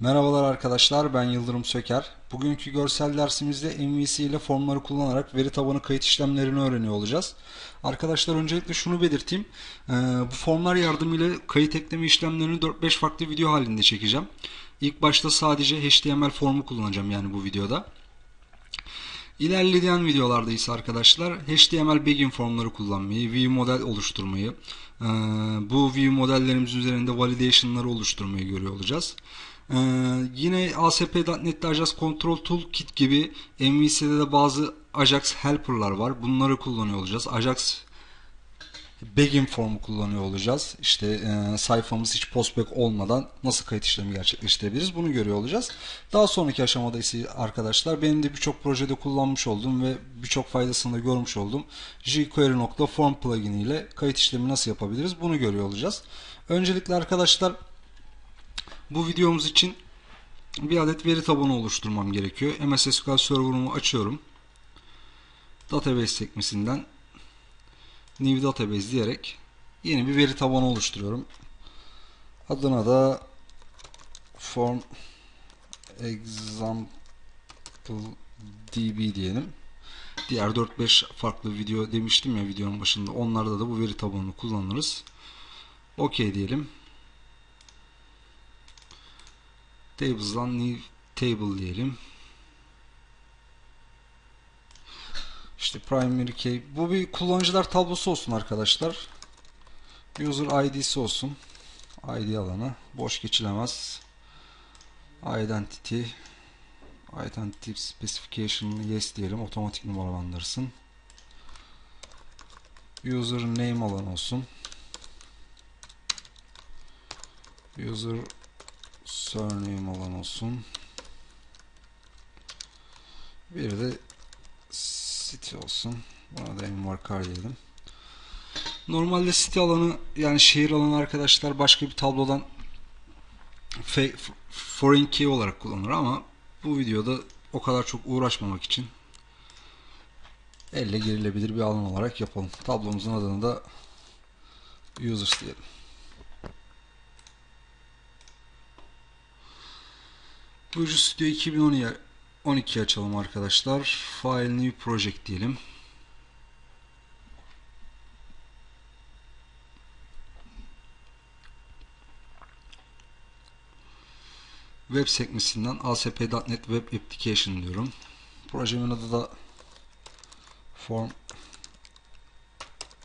Merhabalar arkadaşlar ben Yıldırım Söker. Bugünkü görsel dersimizde MVC ile formları kullanarak veri tabanı kayıt işlemlerini öğreniyor olacağız. Arkadaşlar öncelikle şunu belirteyim. Ee, bu formlar yardımıyla kayıt ekleme işlemlerini 4-5 farklı video halinde çekeceğim. İlk başta sadece HTML formu kullanacağım yani bu videoda. İlerleyen videolarda ise arkadaşlar HTML begin formları kullanmayı, view model oluşturmayı, e, bu view modellerimizin üzerinde validation'ları oluşturmayı görüyor olacağız. Ee, yine ASP.NET'te Ajax Control Toolkit gibi MVC'de de bazı Ajax Helper'lar var. Bunları kullanıyor olacağız. Ajax Begin formu kullanıyor olacağız. İşte e, sayfamız hiç postback olmadan nasıl kayıt işlemi gerçekleştirebiliriz bunu görüyor olacağız. Daha sonraki aşamada ise arkadaşlar benim de birçok projede kullanmış olduğum ve birçok faydasını da görmüş olduğum jQuery.form plugin ile kayıt işlemi nasıl yapabiliriz bunu görüyor olacağız. Öncelikle arkadaşlar bu videomuz için bir adet veri tabanı oluşturmam gerekiyor. MS SQL Server'ımı açıyorum. Database sekmesinden New Database diyerek yeni bir veri tabanı oluşturuyorum. Adına da Form Example DB diyelim. Diğer 4-5 farklı video demiştim ya videonun başında. Onlarda da bu veri tabanını kullanırız. OK diyelim. Tables'dan new table diyelim. İşte primary key. Bu bir kullanıcılar tablosu olsun arkadaşlar. User ID'si olsun. ID alanı. Boş geçilemez. Identity. Identity specification yes diyelim. Otomatik numaralandırsın. User name alanı olsun. User surname alan olsun. Bir de city olsun. Buna da envarkar diyelim. Normalde city alanı yani şehir alanı arkadaşlar başka bir tablodan foreign key olarak kullanılır ama bu videoda o kadar çok uğraşmamak için elle girilebilir bir alan olarak yapalım. Tablomuzun adını da users diyelim. Visual Studio 2012 açalım arkadaşlar. File New Project diyelim. Web sekmesinden ASP.NET Web Application diyorum. Projemin adı da Form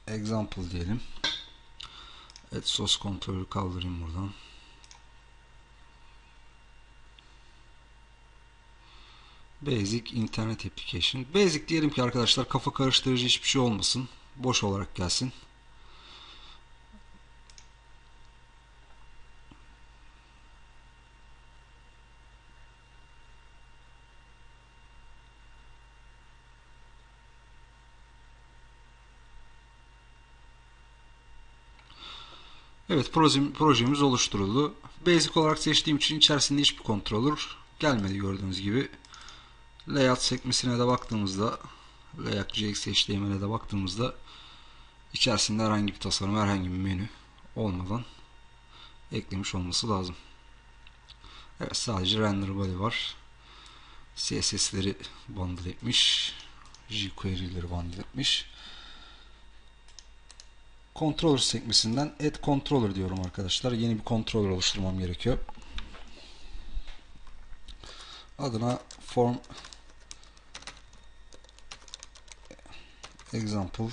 Example diyelim. Evet source control'ü kaldırayım buradan. Basic Internet Application. Basic diyelim ki arkadaşlar kafa karıştırıcı hiçbir şey olmasın. Boş olarak gelsin. Evet projemiz oluşturuldu. Basic olarak seçtiğim için içerisinde hiçbir controller gelmedi gördüğünüz gibi. Layout sekmesine de baktığımızda Layout GX HTML'e de baktığımızda içerisinde herhangi bir tasarım, herhangi bir menü olmadan eklemiş olması lazım. Evet sadece render body var. CSS'leri bundle etmiş. jQuery'leri bundle etmiş. Controller sekmesinden add controller diyorum arkadaşlar. Yeni bir controller oluşturmam gerekiyor. Adına form example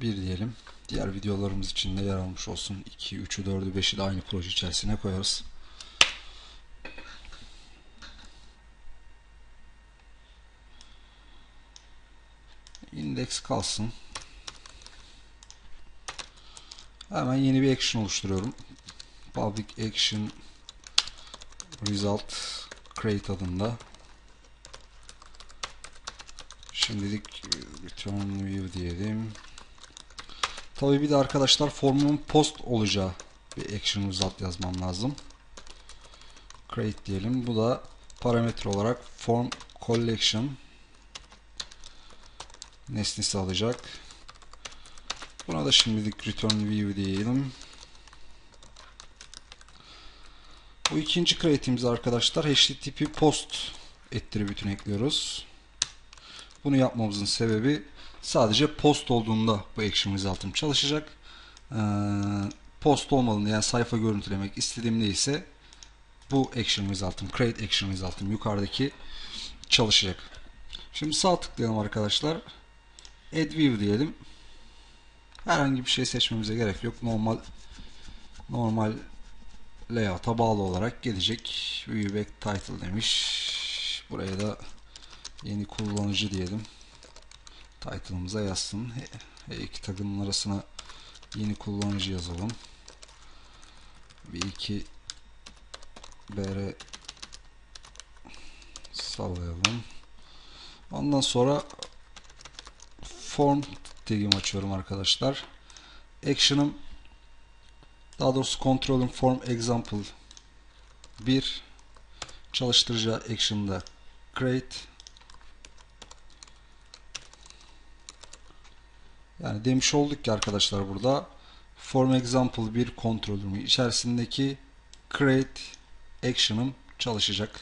1 diyelim. Diğer videolarımız için de yer almış olsun. 2, 3'ü, 4'ü, 5'i de aynı proje içerisine koyarız. Index kalsın. Hemen yeni bir action oluşturuyorum. Public action result create adında Şimdilik return view diyelim. Tabii bir de arkadaşlar formun post olacağı bir action result yazmam lazım. Create diyelim. Bu da parametre olarak form collection nesnesi alacak. Buna da şimdilik return view diyelim. Bu ikinci create'imize arkadaşlar HTTP post attribute'ünü ekliyoruz. Bunu yapmamızın sebebi sadece post olduğunda bu action result'ım çalışacak. Ee, post olmadığında yani sayfa görüntülemek istediğimde ise bu action result'ım, create action result'ım yukarıdaki çalışacak. Şimdi sağ tıklayalım arkadaşlar. Add view diyelim. Herhangi bir şey seçmemize gerek yok. Normal normal layout'a bağlı olarak gelecek. View back title demiş. Buraya da yeni kullanıcı diyelim. Title'ımıza yazsın. He, iki tagının arasına yeni kullanıcı yazalım. Bir iki br sallayalım. Ondan sonra form tag'imi açıyorum arkadaşlar. Action'ım daha doğrusu control'üm form example 1 çalıştıracağı action'da create yani demiş olduk ki arkadaşlar burada form example 1 kontrolümü içerisindeki create action'ım çalışacak.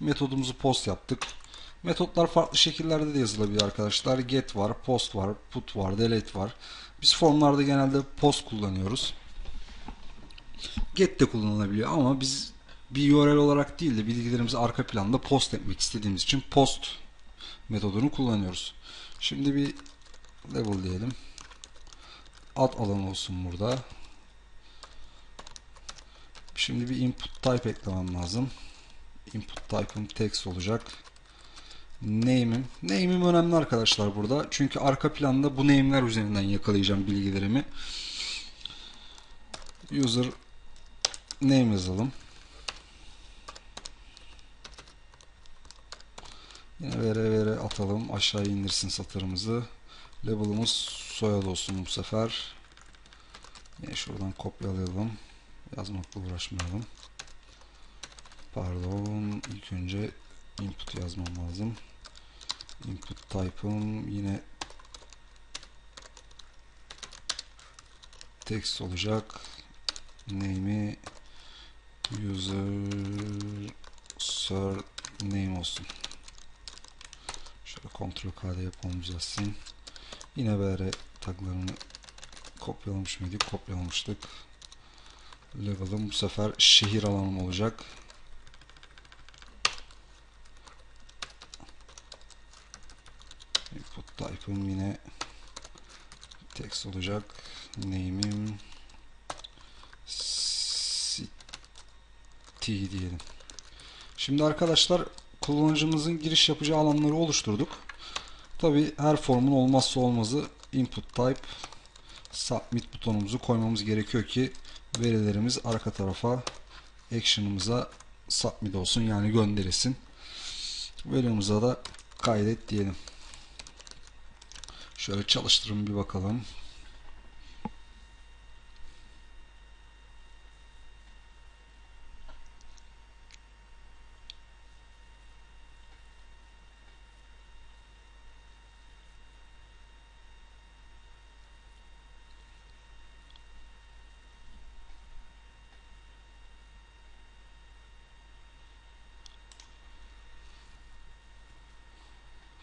Metodumuzu post yaptık. Metotlar farklı şekillerde de yazılabilir arkadaşlar. Get var, post var, put var, delete var. Biz formlarda genelde post kullanıyoruz. Get de kullanılabiliyor ama biz bir URL olarak değil de bilgilerimizi arka planda post etmek istediğimiz için post metodunu kullanıyoruz. Şimdi bir level diyelim. Ad alanı olsun burada. Şimdi bir input type eklemem lazım. Input type'ım text olacak. Name'im. Name'im önemli arkadaşlar burada. Çünkü arka planda bu name'ler üzerinden yakalayacağım bilgilerimi. User name yazalım. Yine vere vere atalım. Aşağı indirsin satırımızı. Label'ımız soyad olsun bu sefer. Yine şuradan kopyalayalım. Yazmakla uğraşmayalım. Pardon. ilk önce input yazmam lazım. Input type'ım yine text olacak. Name'i user ser name olsun. Şöyle kontrol KD yapalım düzelsin. Yine böyle taglarını kopyalamış mıydık? Kopyalamıştık. Level'ım bu sefer şehir alanım olacak. Input type'ım yine text olacak. Name'im city diyelim. Şimdi arkadaşlar kullanıcımızın giriş yapacağı alanları oluşturduk. Tabi her formun olmazsa olmazı input type submit butonumuzu koymamız gerekiyor ki verilerimiz arka tarafa action'ımıza submit olsun yani gönderilsin. Verimuza da kaydet diyelim. Şöyle çalıştırın bir bakalım.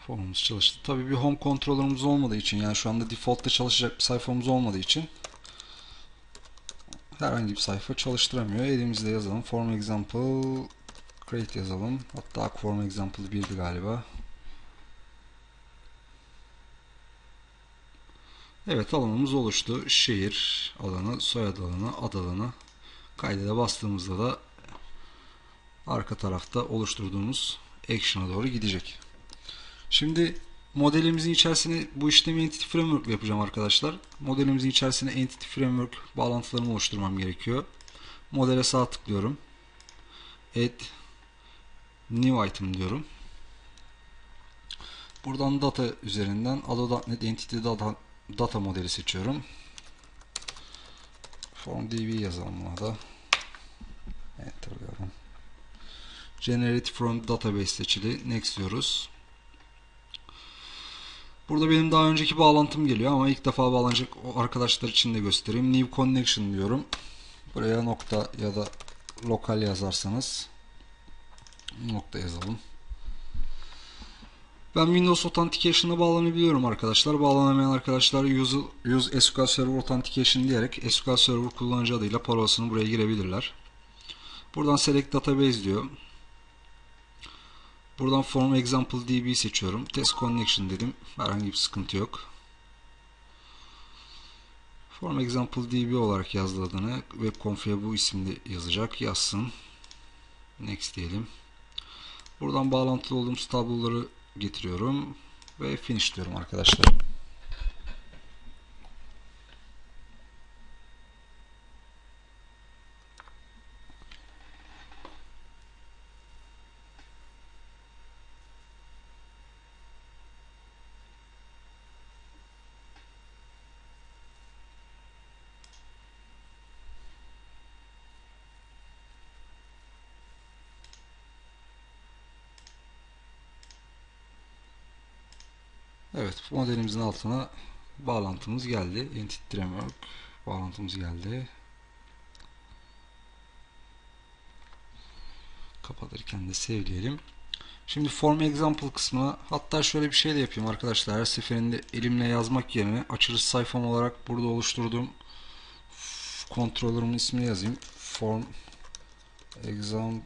Formumuz çalıştı. Tabii bir home controller'ımız olmadığı için yani şu anda default'ta çalışacak bir sayfamız olmadığı için herhangi bir sayfa çalıştıramıyor. Elimizde yazalım. Form example create yazalım. Hatta form example 1'di galiba. Evet alanımız oluştu. Şehir alanı, soyad alanı, ad alanı. Kaydede bastığımızda da arka tarafta oluşturduğumuz action'a doğru gidecek. Şimdi modelimizin içerisine bu işlemi Entity Framework yapacağım arkadaşlar. Modelimizin içerisine Entity Framework bağlantılarımı oluşturmam gerekiyor. Modele sağ tıklıyorum. Add New Item diyorum. Buradan data üzerinden Adobe.NET Entity Data, data modeli seçiyorum. FormDB yazalım buna da. Enter diyorum. Generate from Database seçili. Next diyoruz. Burada benim daha önceki bağlantım geliyor ama ilk defa bağlanacak arkadaşlar için de göstereyim. New Connection diyorum. Buraya nokta ya da lokal yazarsanız nokta yazalım. Ben Windows Authentication'a bağlanabiliyorum arkadaşlar. Bağlanamayan arkadaşlar use, use SQL Server Authentication diyerek SQL Server kullanıcı adıyla parolasını buraya girebilirler. Buradan Select Database diyor. Buradan Form Example DB seçiyorum. Test Connection dedim. Herhangi bir sıkıntı yok. Form Example DB olarak yazdı adını. Web Config'e bu isimde yazacak. Yazsın. Next diyelim. Buradan bağlantılı olduğumuz tabloları getiriyorum ve finish diyorum arkadaşlar. Evet modelimizin altına bağlantımız geldi. Entity Framework bağlantımız geldi. Kapatırken de sevleyelim. Şimdi form example kısmına hatta şöyle bir şey de yapayım arkadaşlar. Her seferinde elimle yazmak yerine açılış sayfam olarak burada oluşturduğum kontrolörümün ismini yazayım. Form example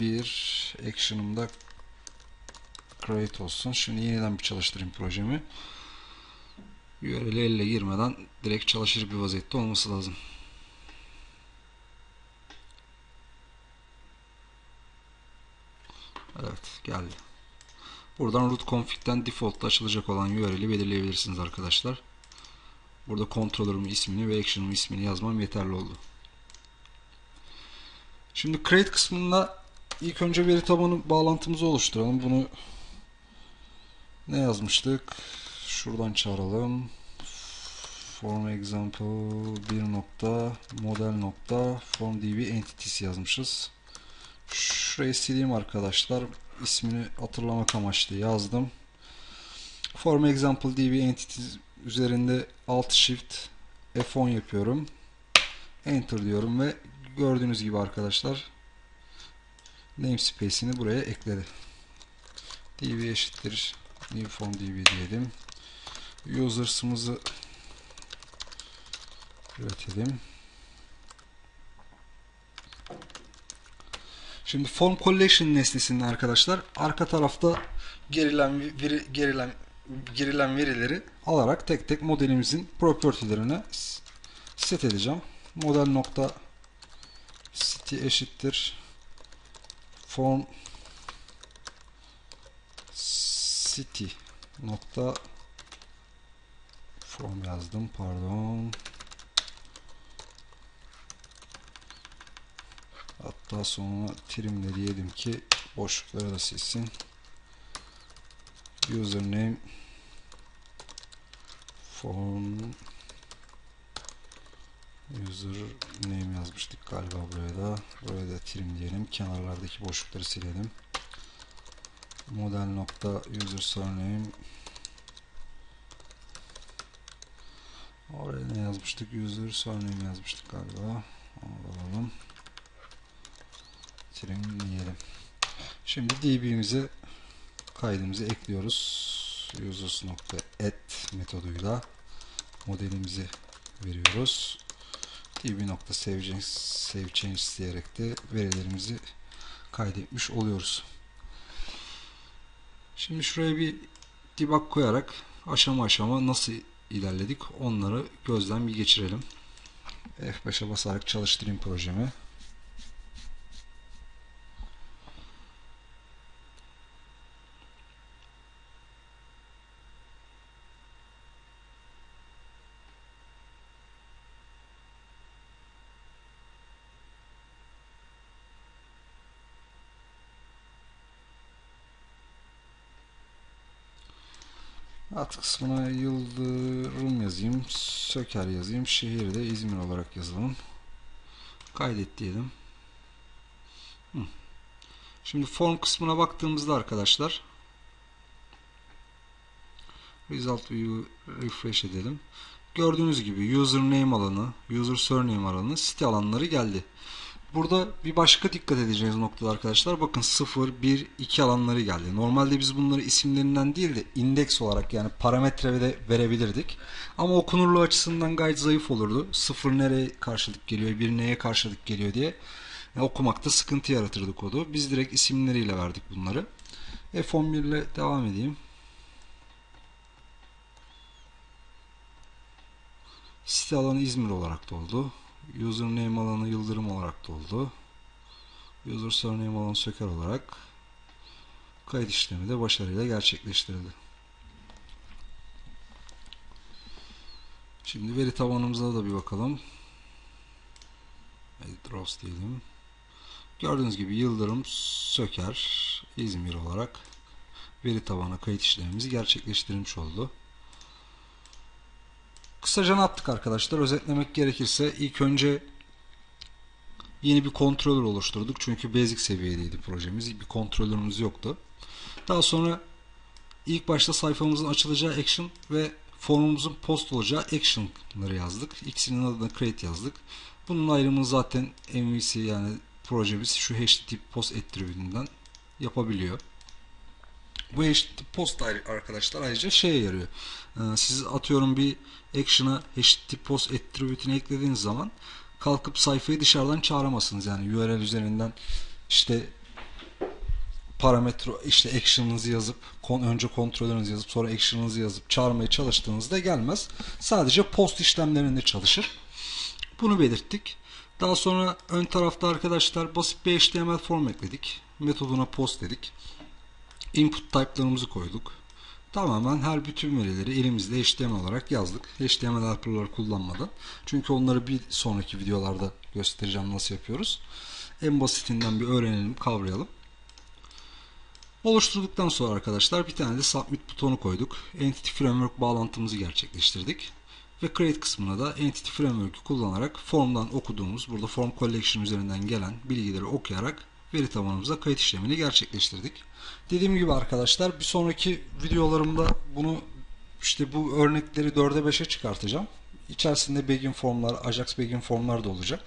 1 action'ımda create olsun. Şimdi yeniden bir çalıştırayım projemi. URL'i elle girmeden direkt çalışır bir vaziyette olması lazım. Evet geldi. Buradan root config'den default'ta açılacak olan URL'i belirleyebilirsiniz arkadaşlar. Burada controller'ımın ismini ve action'ımın ismini yazmam yeterli oldu. Şimdi create kısmında ilk önce veri tabanı bağlantımızı oluşturalım. Bunu ne yazmıştık? Şuradan çağıralım. Form example bir nokta model nokta form db entities yazmışız. Şurayı sileyim arkadaşlar. İsmini hatırlamak amaçlı yazdım. Form example db entities üzerinde alt shift F10 yapıyorum. Enter diyorum ve gördüğünüz gibi arkadaşlar namespace'ini buraya ekledi. db eşittir new form db diyelim. Users'ımızı üretelim. Şimdi form collection nesnesinde arkadaşlar arka tarafta gerilen veri, gerilen girilen verileri alarak tek tek modelimizin property'lerine set edeceğim. Model nokta city eşittir form city nokta form yazdım pardon. Hatta sonra trimle diyelim ki boşlukları da silsin username form user name yazmıştık galiba buraya da. Buraya da trim diyelim. Kenarlardaki boşlukları silelim model nokta user surname oraya ne yazmıştık? User surname yazmıştık galiba. Onu alalım. Trim diyelim şimdi db'mize kaydımızı ekliyoruz. Users nokta add metoduyla modelimizi veriyoruz. Db nokta save change, save change diyerek de verilerimizi kaydetmiş oluyoruz Şimdi şuraya bir debug koyarak aşama aşama nasıl ilerledik onları gözden bir geçirelim. F5'e basarak çalıştırayım projemi. At kısmına Yıldırım yazayım. Söker yazayım. Şehir de İzmir olarak yazalım. Kaydet diyelim. Şimdi form kısmına baktığımızda arkadaşlar Result View refresh edelim. Gördüğünüz gibi username alanı, user surname alanı, site alanları geldi. Burada bir başka dikkat edeceğiniz noktada arkadaşlar bakın 0, 1, 2 alanları geldi. Normalde biz bunları isimlerinden değil de indeks olarak yani parametre de verebilirdik. Ama okunurluğu açısından gayet zayıf olurdu. 0 nereye karşılık geliyor, 1 neye karşılık geliyor diye yani okumakta sıkıntı yaratırdı kodu. Biz direkt isimleriyle verdik bunları. F11 ile devam edeyim. Site alanı İzmir olarak doldu. Username alanı Yıldırım olarak doldu. User surname alanı Söker olarak kayıt işlemi de başarıyla gerçekleştirildi. Şimdi veri tabanımıza da bir bakalım. Edit diyelim. Gördüğünüz gibi Yıldırım Söker İzmir olarak veri tabanı kayıt işlemimizi gerçekleştirmiş oldu. Kısaca ne yaptık arkadaşlar? Özetlemek gerekirse ilk önce yeni bir kontrolör oluşturduk. Çünkü basic seviyedeydi projemiz. Bir kontrolörümüz yoktu. Daha sonra ilk başta sayfamızın açılacağı action ve formumuzun post olacağı action'ları yazdık. İkisinin adına create yazdık. Bunun ayrımını zaten MVC yani projemiz şu HTTP post attribute'inden yapabiliyor. Bu HTTP post arkadaşlar ayrıca şeye yarıyor. Ee, siz atıyorum bir action'a HTTP post attribute'ini eklediğiniz zaman kalkıp sayfayı dışarıdan çağıramazsınız. Yani URL üzerinden işte parametre işte action'ınızı yazıp önce kontrolünüzü yazıp sonra action'ınızı yazıp çağırmaya çalıştığınızda gelmez. Sadece post işlemlerinde çalışır. Bunu belirttik. Daha sonra ön tarafta arkadaşlar basit bir HTML form ekledik. Metoduna post dedik. Input type'larımızı koyduk. Tamamen her bütün verileri elimizde HTML olarak yazdık. HTML helper'ları kullanmadan. Çünkü onları bir sonraki videolarda göstereceğim nasıl yapıyoruz. En basitinden bir öğrenelim, kavrayalım. Oluşturduktan sonra arkadaşlar bir tane de submit butonu koyduk. Entity Framework bağlantımızı gerçekleştirdik. Ve create kısmına da Entity Framework'ü kullanarak formdan okuduğumuz, burada Form Collection üzerinden gelen bilgileri okuyarak veri tabanımıza kayıt işlemini gerçekleştirdik. Dediğim gibi arkadaşlar bir sonraki videolarımda bunu işte bu örnekleri 4'e 5'e çıkartacağım. İçerisinde begin formlar, Ajax begin formlar da olacak.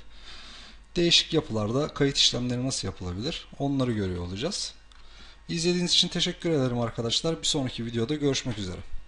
Değişik yapılarda kayıt işlemleri nasıl yapılabilir onları görüyor olacağız. İzlediğiniz için teşekkür ederim arkadaşlar. Bir sonraki videoda görüşmek üzere.